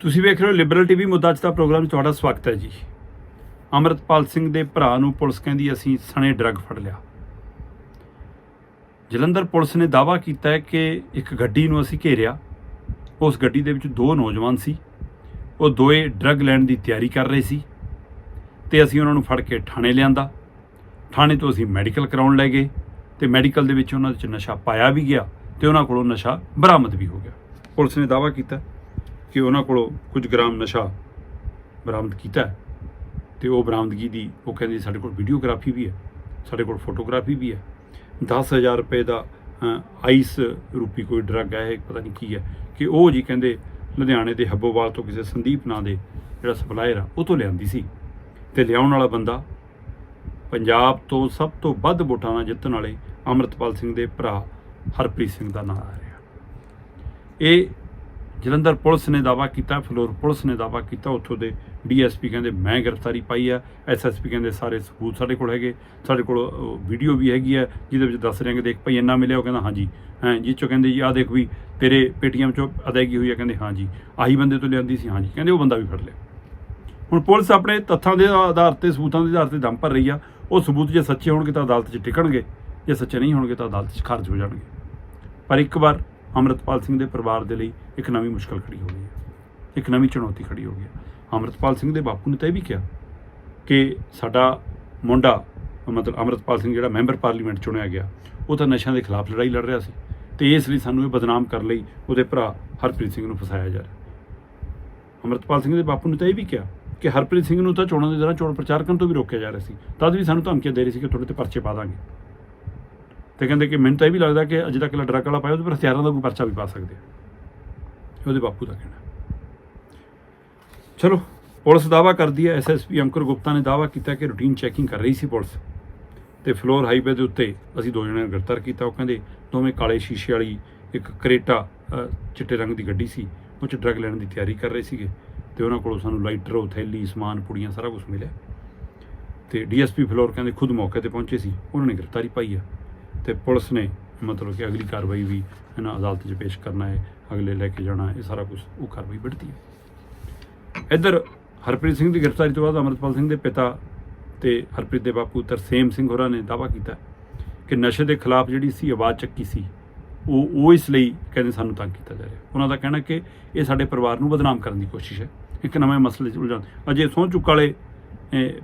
ਤੁਸੀਂ ਵੇਖ ਰਹੇ ਹੋ ਲਿਬਰਲ ਟੀਵੀ ਮੁੱਦਾ ਅੱਜ ਦਾ ਪ੍ਰੋਗਰਾਮ 'ਚ ਤੁਹਾਡਾ ਸਵਾਗਤ ਹੈ ਜੀ। ਅਮਰਤਪਾਲ ਸਿੰਘ ਦੇ ਭਰਾ ਨੂੰ ਪੁਲਿਸ ਕਹਿੰਦੀ ਅਸੀਂ ਸਣੇ ਡਰੱਗ ਫੜ ਲਿਆ। ਜਲੰਧਰ ਪੁਲਿਸ ਨੇ ਦਾਅਵਾ ਕੀਤਾ ਹੈ ਕਿ ਇੱਕ ਗੱਡੀ ਨੂੰ ਅਸੀਂ ਘੇਰਿਆ। ਉਸ ਗੱਡੀ ਦੇ ਵਿੱਚ ਦੋ ਨੌਜਵਾਨ ਸੀ। ਉਹ ਦੋਏ ਡਰੱਗ ਲੈਣ ਦੀ ਤਿਆਰੀ ਕਰ ਰਹੇ ਸੀ ਤੇ ਅਸੀਂ ਉਹਨਾਂ ਨੂੰ ਫੜ ਕੇ ਥਾਣੇ ਲਿਆਂਦਾ। ਥਾਣੇ ਤੋਂ ਅਸੀਂ ਮੈਡੀਕਲ ਕਰਾਉਣ ਲੈ ਗਏ ਤੇ ਮੈਡੀਕਲ ਦੇ ਵਿੱਚ ਉਹਨਾਂ 'ਚ ਨਸ਼ਾ ਪਾਇਆ ਵੀ ਗਿਆ ਤੇ ਉਹਨਾਂ ਕੋਲੋਂ ਨਸ਼ਾ ਬਰਾਮਦ ਵੀ ਹੋ ਗਿਆ। ਪੁਲਿਸ ਨੇ ਦਾਅਵਾ ਕੀਤਾ। ਕਿ ਉਹਨਾਂ ਕੋਲੋਂ ਕੁਝ ਗ੍ਰਾਮ ਨਸ਼ਾ ਬਰਾਮਦ ਕੀਤਾ ਹੈ। ਤੇ ਉਹ ਬਰਾਮਦਗੀ ਦੀ, ਉਹ ਕਹਿੰਦੇ ਸਾਡੇ ਕੋਲ ਵੀਡੀਓਗ੍ਰਾਫੀ ਵੀ ਹੈ, ਸਾਡੇ ਕੋਲ ਫੋਟੋਗ੍ਰਾਫੀ ਵੀ ਹੈ। 10000 ਰੁਪਏ ਦਾ ਆਈਸ ਰੂਪੀ ਕੋਈ ਡਰੱਗ ਹੈ ਇਹ ਪਤਾ ਨਹੀਂ ਕੀ ਹੈ। ਕਿ ਉਹ ਜੀ ਕਹਿੰਦੇ ਲੁਧਿਆਣੇ ਦੇ ਹੱਬੋਵਾਲ ਤੋਂ ਕਿਸੇ ਸੰਦੀਪ ਨਾਂ ਦੇ ਜਿਹੜਾ ਸਪਲਾਇਰ ਆ, ਉਹ ਤੋਂ ਲਿਆਂਦੀ ਸੀ। ਤੇ ਲਿਆਉਣ ਵਾਲਾ ਬੰਦਾ ਪੰਜਾਬ ਤੋਂ ਸਭ ਤੋਂ ਵੱਧ ਵੋਟਾਂ ਨਾਲ ਜਿੱਤਣ ਵਾਲੇ ਅਮਰਤਪਾਲ ਸਿੰਘ ਦੇ ਭਰਾ ਹਰਪ੍ਰੀਤ ਸਿੰਘ ਦਾ ਨਾਮ ਆ ਰਿਹਾ। ਇਹ ਜਲੰਧਰ ਪੁਲਿਸ ਨੇ ਦਾਵਾ ਕੀਤਾ, ਫਲੋਰ ਪੁਲਿਸ ਨੇ ਦਾਵਾ ਕੀਤਾ, ਉੱਥੋਂ ਦੇ ਡੀਐਸਪੀ ਕਹਿੰਦੇ ਮੈਂ ਗ੍ਰਿਫਤਾਰੀ ਪਾਈ ਆ, ਐਸਐਸਪੀ ਕਹਿੰਦੇ ਸਾਰੇ ਸਬੂਤ ਸਾਡੇ ਕੋਲ ਹੈਗੇ, ਸਾਡੇ ਕੋਲ ਵੀਡੀਓ ਵੀ ਹੈਗੀ ਹੈ ਜਿਹਦੇ ਵਿੱਚ ਦੱਸ ਰਹੇ ਕਿ ਦੇਖ ਭਾਈ ਇੰਨਾ ਮਿਲਿਆ, ਉਹ ਕਹਿੰਦਾ ਹਾਂਜੀ। ਹਾਂ, ਜੀ ਚੋਂ ਕਹਿੰਦੇ ਜੀ, ਆਹ ਦੇਖ ਵੀ ਤੇਰੇ ਪੇਟੀਐਮ ਚੋਂ ਅਦਾਇਗੀ ਹੋਈ ਆ, ਕਹਿੰਦੇ ਹਾਂਜੀ। ਆਹੀ ਬੰਦੇ ਤੋਂ ਲਿਆਂਦੀ ਸੀ, ਹਾਂਜੀ। ਕਹਿੰਦੇ ਉਹ ਬੰਦਾ ਵੀ ਫੜ ਲਿਆ। ਹੁਣ ਪੁਲਿਸ ਆਪਣੇ ਤੱਥਾਂ ਦੇ ਆਧਾਰ ਤੇ, ਸਬੂਤਾਂ ਦੇ ਆਧਾਰ ਤੇ ਦਮ ਭਰ ਰਹੀ ਆ, ਉਹ ਸਬੂਤ ਜੇ ਸੱਚੇ ਹੋਣਗੇ ਤਾਂ ਅਦਾਲਤ 'ਚ ਟਿਕਣਗੇ, ਜੇ ਸੱਚੇ ਨਹੀਂ ਹੋਣਗੇ ਤਾਂ ਅਦਾਲਤ 'ਚ ਖਾਰਜ ਹੋ ਜਾਣਗੇ। ਪਰ ਇੱਕ ਵਾਰ ਅੰਮ੍ਰਿਤਪਾਲ ਸਿੰਘ ਦੇ ਪਰਿਵਾਰ ਦੇ ਲਈ ਇੱਕ ਨਵੀਂ ਮੁਸ਼ਕਲ ਖੜੀ ਹੋ ਗਈ ਹੈ। ਇੱਕ ਨਵੀਂ ਚੁਣੌਤੀ ਖੜੀ ਹੋ ਗਈ ਹੈ। ਅੰਮ੍ਰਿਤਪਾਲ ਸਿੰਘ ਦੇ ਬਾਪੂ ਨੇ ਤਾਂ ਇਹ ਵੀ ਕਿਹਾ ਕਿ ਸਾਡਾ ਮੁੰਡਾ, ਮਤਲਬ ਅੰਮ੍ਰਿਤਪਾਲ ਸਿੰਘ ਜਿਹੜਾ ਮੈਂਬਰ ਪਾਰਲੀਮੈਂਟ ਚੁਣਿਆ ਗਿਆ, ਉਹ ਤਾਂ ਨਸ਼ਿਆਂ ਦੇ ਖਿਲਾਫ ਲੜਾਈ ਲੜ ਰਿਹਾ ਸੀ। ਤੇ ਇਸ ਲਈ ਸਾਨੂੰ ਇਹ ਬਦਨਾਮ ਕਰਨ ਲਈ ਉਹਦੇ ਭਰਾ ਹਰਪ੍ਰੀਤ ਸਿੰਘ ਨੂੰ ਫਸਾਇਆ ਜਾ ਰਿਹਾ ਅੰਮ੍ਰਿਤਪਾਲ ਸਿੰਘ ਦੇ ਬਾਪੂ ਨੇ ਤਾਂ ਇਹ ਵੀ ਕਿਹਾ ਕਿ ਹਰਪ੍ਰੀਤ ਸਿੰਘ ਨੂੰ ਤਾਂ ਚੋਣਾਂ ਦੇ ਦੌਰਾਨ ਚੋਣ ਪ੍ਰਚਾਰ ਕਰਨ ਤੋਂ ਵੀ ਰੋਕਿਆ ਜਾ ਰਿਹਾ ਸੀ। ਤਦ ਵੀ ਸਾਨੂੰ ਧਮਕੀਆਂ ਦੇ ਰਹੀ ਸੀ ਕਿ ਤੁਹਾਡੇ ਤੇ ਪਰਚੇ ਪਾ ਦਾਂਗੇ। ਤੇ ਕਹਿੰਦੇ ਕਿ ਮੈਨੂੰ ਤਾਂ ਇਹ ਵੀ ਲੱਗਦਾ ਕਿ ਅਜੇ ਤੱਕ ਡਰੱਗ ਵਾਲਾ ਪਾਇਆ ਉਹਦੇ ਪਰ ਹਥਿਆਰਾਂ ਦਾ ਕੋਈ ਪਰਚਾ ਵੀ ਪਾ ਸਕਦੇ ਆ। ਉਹਦੇ ਬਾਪੂ ਦਾ ਕਹਿਣਾ। ਚਲੋ, ਪੁਲਿਸ ਦਾਵਾ ਕਰਦੀ ਹੈ ਐਸਐਸਪੀ ਅੰਕੁਰ ਗੁਪਤਾ ਨੇ ਦਾਵਾ ਕੀਤਾ ਕਿ ਰੂਟੀਨ ਚੈਕਿੰਗ ਕਰ ਰਹੀ ਸੀ ਪੁਲਿਸ। ਤੇ ਫਲੋਰ ਹਾਈਵੇ ਦੇ ਉੱਤੇ ਅਸੀਂ ਦੋ ਜਣਿਆਂ ਨੂੰ ਗ੍ਰਿਫਤਾਰ ਕੀਤਾ। ਉਹ ਕਹਿੰਦੇ, ਦੋਵੇਂ ਕਾਲੇ ਸ਼ੀਸ਼ੇ ਵਾਲੀ ਇੱਕ ਕਰੇਟਾ ਚਿੱਟੇ ਰੰਗ ਦੀ ਗੱਡੀ ਸੀ। ਉਹ ਚ ਡਰੱਗ ਲੈਣ ਦੀ ਤਿਆਰੀ ਕਰ ਰਹੇ ਸੀਗੇ ਤੇ ਉਹਨਾਂ ਕੋਲੋਂ ਸਾਨੂੰ ਲਾਈਟਰ, ਉਹ ਥੈਲੀ, ਸਮਾਨ, ਪੁੜੀਆਂ ਸਾਰਾ ਕੁਝ ਮਿਲਿਆ। ਤੇ ਡੀਐਸਪੀ ਫਲੋਰ ਕਹਿੰਦੇ, ਖੁਦ ਮੌਕੇ ਤੇ ਪਹੁੰਚੇ ਸੀ। ਉਹਨਾਂ ਨੇ ਗ੍ਰਿਫਤਾਰੀ ਪਾਈ ਆ। ਤੇ ਪੁਲਿਸ ਨੇ ਮਤਲਬ ਕਿ ਅਗਲੀ ਕਾਰਵਾਈ ਵੀ ਇਹਨਾਂ ਅਦਾਲਤ 'ਚ ਪੇਸ਼ ਕਰਨਾ ਹੈ ਅਗਲੇ ਲੈ ਕੇ ਜਾਣਾ ਇਹ ਸਾਰਾ ਕੁਝ ਉਹ ਕਾਰਵਾਈ ਵੱਢਦੀ ਹੈ। ਇੱਧਰ ਹਰਪ੍ਰੀਤ ਸਿੰਘ ਦੀ ਗ੍ਰਿਫਤਾਰੀ ਤੋਂ ਬਾਅਦ ਅਮਰਪਾਲ ਸਿੰਘ ਦੇ ਪਿਤਾ ਤੇ ਹਰਪ੍ਰੀਤ ਦੇ ਬਾਪੂ ਤਰਸੇਮ ਸਿੰਘ ਹੋਰਾਂ ਨੇ ਦਾਅਵਾ ਕੀਤਾ ਕਿ ਨਸ਼ੇ ਦੇ ਖਿਲਾਫ ਜਿਹੜੀ ਸੀ ਆਵਾਜ਼ ਚੱਕੀ ਸੀ ਉਹ ਉਹ ਇਸ ਲਈ ਕਹਿੰਦੇ ਸਾਨੂੰ ਤੰਗ ਕੀਤਾ ਜਾ ਰਿਹਾ ਉਹਨਾਂ ਦਾ ਕਹਿਣਾ ਕਿ ਇਹ ਸਾਡੇ ਪਰਿਵਾਰ ਨੂੰ ਬਦਨਾਮ ਕਰਨ ਦੀ ਕੋਸ਼ਿਸ਼ ਹੈ। ਇੱਕ ਨਵੇਂ ਮਸਲੇ 'ਚ ਉਲਝਾਉਣ ਅਜੇ ਸਹੁੰ ਚੁੱਕ ਵਾਲੇ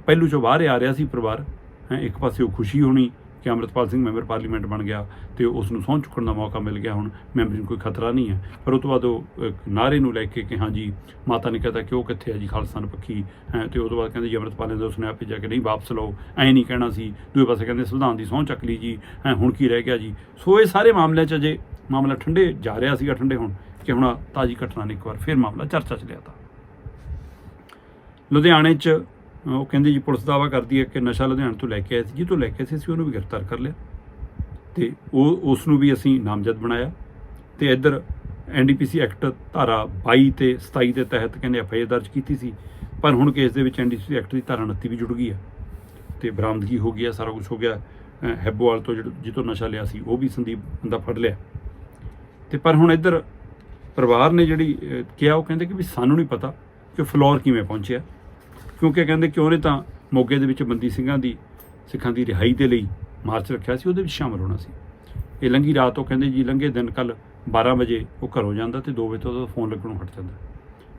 ਪਹਿਲੂ ਚੋਂ ਬਾਹਰ ਆ ਰਿਹਾ ਸੀ ਪਰਿਵਾਰ ਹੈਂ, ਇੱਕ ਪਾਸੇ ਉਹ ਖੁਸ਼ੀ ਹੋਣੀ ਕਿ ਅੰਮ੍ਰਿਤਪਾਲ ਸਿੰਘ ਮੈਂਬਰ ਪਾਰਲੀਮੈਂਟ ਬਣ ਗਿਆ ਤੇ ਉਸ ਨੂੰ ਸਹੁੰ ਚੁੱਕਣ ਦਾ ਮੌਕਾ ਮਿਲ ਗਿਆ ਹੁਣ ਮੈਂਬਰੀ ਨੂੰ ਕੋਈ ਖਤਰਾ ਨਹੀਂ ਹੈ। ਪਰ ਉਸ ਤੋਂ ਬਾਅਦ ਉਹ ਇੱਕ ਨਾਰੇ ਨੂੰ ਲੈ ਕੇ ਕਿ ਹਾਂਜੀ ਮਾਤਾ ਨੇ ਕਹਤਾ ਕਿ ਉਹ ਕਿੱਥੇ ਹੈ ਜੀ ਖਾਲਸਤਾਨ ਪੱਖੀ ਹੈਂ, ਤੇ ਉਸ ਤੋਂ ਬਾਅਦ ਕਹਿੰਦੇ ਜੀ ਅੰਮ੍ਰਿਤਪਾਲ ਨੇ ਤਾਂ ਸੁਨੇਹਾ ਭੇਜਿਆ ਕਿ ਨਹੀਂ ਵਾਪਸ ਲਓ ਐਂ ਨਹੀਂ ਕਹਿਣਾ ਸੀ। ਦੂਜੇ ਪਾਸੇ ਕਹਿੰਦੇ ਸੰਵਿਧਾਨ ਦੀ ਸਹੁੰ ਚੱਕ ਲਈ ਜੀ ਹੈਂ, ਹੁਣ ਕੀ ਰਹਿ ਗਿਆ ਜੀ। ਸੋ ਇਹ ਸਾਰੇ ਮਾਮਲਿਆਂ 'ਚ ਅਜੇ ਮਾਮਲਾ ਠੰਡੇ ਜਾ ਰਿਹਾ ਸੀਗਾ ਠੰਡੇ ਹੁਣ ਕਿ ਹੁਣ ਤਾਜੀ ਘਟਨਾ ਨੇ ਇੱਕ ਵਾਰ ਫਿਰ ਮਾਮਲਾ ਚਰਚਾ 'ਚ ਲਿਆ ਤਾ। ਲੁਧਿਆਣੇ 'ਚ ਉਹ ਕਹਿੰਦੇ ਜੀ, ਪੁਲਿਸ ਦਾਵਾ ਕਰਦੀ ਹੈ ਕਿ ਨਸ਼ਾ ਲੁਧਿਆਣ ਤੋਂ ਲੈ ਕੇ ਆਏ ਸੀ। ਜੀ, ਤੋਂ ਲੈ ਕੇ ਆਏ ਸੀ ਅਸੀਂ ਉਹਨੂੰ ਵੀ ਗ੍ਰਿਫਤਾਰ ਕਰ ਲਿਆ। ਤੇ ਉਹ ਉਸ ਨੂੰ ਵੀ ਅਸੀਂ ਨਾਮਜ਼ਦ ਬਣਾਇਆ। ਤੇ ਇੱਧਰ ਐਨਡੀਪੀਸੀ ਐਕਟ ਧਾਰਾ 22 ਤੇ 27 ਦੇ ਤਹਿਤ ਕਹਿੰਦੇ ਐਫਆਈਆਰ ਦਰਜ ਕੀਤੀ ਸੀ। ਪਰ ਹੁਣ ਕੇਸ ਦੇ ਵਿੱਚ ਐਨਡੀਪੀਸੀ ਐਕਟ ਦੀ ਧਾਰਾ 29 ਵੀ ਜੁੜ ਗਈ ਹੈ। ਤੇ ਬਰਾਮਦਗੀ ਹੋ ਗਈ ਹੈ, ਸਾਰਾ ਕੁਝ ਹੋ ਗਿਆ। ਹੈਬੋਵਾਲ ਤੋਂ ਜਿਹੜਾ ਜਿੱਤੋਂ ਨਸ਼ਾ ਲਿਆ ਸੀ, ਉਹ ਵੀ ਸੰਦੀਪ ਬੰਦਾ ਫੜ ਲਿਆ। ਤੇ ਪਰ ਹੁਣ ਇੱਧਰ ਪਰਿਵਾਰ ਨੇ ਜਿਹੜੀ ਕਿਹਾ, ਉਹ ਕਹਿੰਦੇ ਕਿ ਵੀ ਸਾਨੂੰ ਨਹੀਂ ਪਤਾ ਕਿ ਫਲੋਰ ਕਿਵੇਂ ਪਹੁੰਚਿਆ। ਕਿਉਂਕਿ ਕਹਿੰਦੇ ਕਿ ਉਹਨੇ ਤਾਂ ਮੋਗੇ ਦੇ ਵਿੱਚ ਬੰਦੀ ਸਿੰਘਾਂ ਦੀ, ਸਿੱਖਾਂ ਦੀ ਰਿਹਾਈ ਦੇ ਲਈ ਮਾਰਚ ਰੱਖਿਆ ਸੀ, ਉਹਦੇ ਵਿੱਚ ਸ਼ਾਮਲ ਹੋਣਾ ਸੀ। ਇਹ ਲੰਗੀ ਰਾਤ ਉਹ ਕਹਿੰਦੇ ਜੀ ਲੰਗੇ ਦਿਨ ਕੱਲ 12 ਵਜੇ ਉਹ ਘਰੋਂ ਜਾਂਦਾ ਤੇ 2 ਵਜੇ ਤੋਂ ਉਹਦਾ ਫੋਨ ਲੱਗਣੋਂ ਹਟ ਜਾਂਦਾ।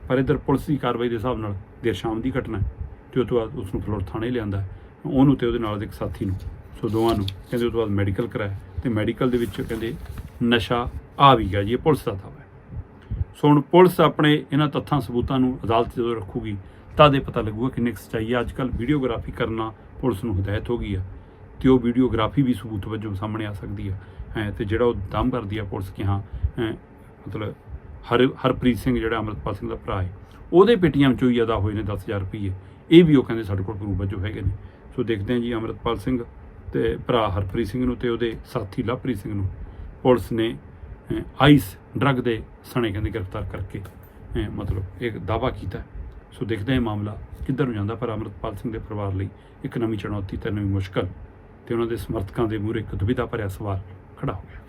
ਪਰ ਇੱਧਰ ਪੁਲਿਸ ਦੀ ਕਾਰਵਾਈ ਦੇ ਹਿਸਾਬ ਨਾਲ ਦੇਰ ਸ਼ਾਮ ਦੀ ਘਟਨਾ ਹੈ ਤੇ ਉਹ ਤੋਂ ਬਾਅਦ ਉਸ ਨੂੰ ਫਲੋਰ ਥਾਣੇ ਲਿਆਂਦਾ ਉਹਨੂੰ ਤੇ ਉਹਦੇ ਨਾਲ ਦੇ ਇੱਕ ਸਾਥੀ ਨੂੰ, ਸੋ ਦੋਵਾਂ ਨੂੰ ਕਹਿੰਦੇ ਉਹ ਤੋਂ ਬਾਅਦ ਮੈਡੀਕਲ ਕਰਾਇਆ ਤੇ ਮੈਡੀਕਲ ਦੇ ਵਿੱਚ ਕਹਿੰਦੇ ਨਸ਼ਾ ਆ ਵੀ ਗਿਆ ਜੀ, ਇਹ ਪੁਲਿਸ ਦਾ ਦਾਅਵਾ ਸੋ ਹੁਣ ਪੁਲਿਸ ਆਪਣੇ ਇਹਨਾਂ ਤੱਥਾਂ, ਸਬੂਤਾਂ ਨੂੰ ਅਦਾਲਤ ਜਦੋਂ ਰੱਖੂਗੀ ਤਾਂ ਦੇ ਪਤਾ ਲੱਗੂਗਾ ਕਿੰਨੀ ਕੁ ਸੱਚਾਈ ਹੈ ਅੱਜ ਕੱਲ ਵੀਡੀਓਗ੍ਰਾਫੀ ਕਰਨਾ ਪੁਲਿਸ ਨੂੰ ਹਦਾਇਤ ਹੋ ਗਈ ਆ ਤੇ ਉਹ ਵੀਡੀਓਗ੍ਰਾਫੀ ਵੀ ਸਬੂਤ ਵਜੋਂ ਸਾਹਮਣੇ ਆ ਸਕਦੀ ਹੈ ਹੈਂ, ਤੇ ਜਿਹੜਾ ਉਹ ਦਮ ਕਰਦੀ ਆ ਪੁਲਿਸ ਕਿ ਹਾਂ ਮਤਲਬ ਹਰ, ਹਰਪ੍ਰੀਤ ਸਿੰਘ ਜਿਹੜਾ ਅਮਰਪਾਲ ਸਿੰਘ ਦਾ ਭਰਾ ਹੈ, ਉਹਦੇ ਪੇਟੀਆਂ ਚੋਂ ਹੀ ਅਦਾ ਹੋਏ ਨੇ 10000 ਰੁਪਏ ਇਹ ਵੀ ਉਹ ਕਹਿੰਦੇ ਸਾਡੇ ਕੋਲ ਪ੍ਰੂਫ ਵਜੋਂ ਹੈਗੇ ਨੇ। ਸੋ ਦੇਖਦੇ ਹਾਂ ਜੀ ਅਮਰਪਾਲ ਸਿੰਘ ਤੇ ਭਰਾ ਹਰਪ੍ਰੀਤ ਸਿੰਘ ਨੂੰ ਤੇ ਉਹਦੇ ਸਾਥੀ ਲਵਪ੍ਰੀਤ ਸਿੰਘ ਨੂੰ ਪੁਲਿਸ ਨੇ ਆਈਸ ਡਰੱਗ ਦੇ ਸਣੇ ਕਹਿੰਦੇ ਗ੍ਰਿਫਤਾਰ ਕਰਕੇ ਮਤਲਬ ਇੱਕ ਦਾਵਾ ਕੀਤਾ। ਸੋ ਦੇਖਦੇ ਹਾਂ ਇਹ ਮਾਮਲਾ ਕਿੱਧਰ ਨੂੰ ਜਾਂਦਾ, ਪਰ ਅਮਰਪਾਲ ਸਿੰਘ ਦੇ ਪਰਿਵਾਰ ਲਈ ਇੱਕ ਨਵੀਂ ਚੁਣੌਤੀ ਤੇ ਨਵੀਂ ਮੁਸ਼ਕਲ ਤੇ ਉਹਨਾਂ ਦੇ ਸਮਰਥਕਾਂ ਦੇ ਮੂਹਰੇ ਇੱਕ ਦੁਬਿਧਾ ਭਰਿਆ ਸਵਾਲ ਖੜਾ ਹੋ ਗਿਆ।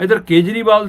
ਇਧਰ ਕੇਜਰੀਵਾਲ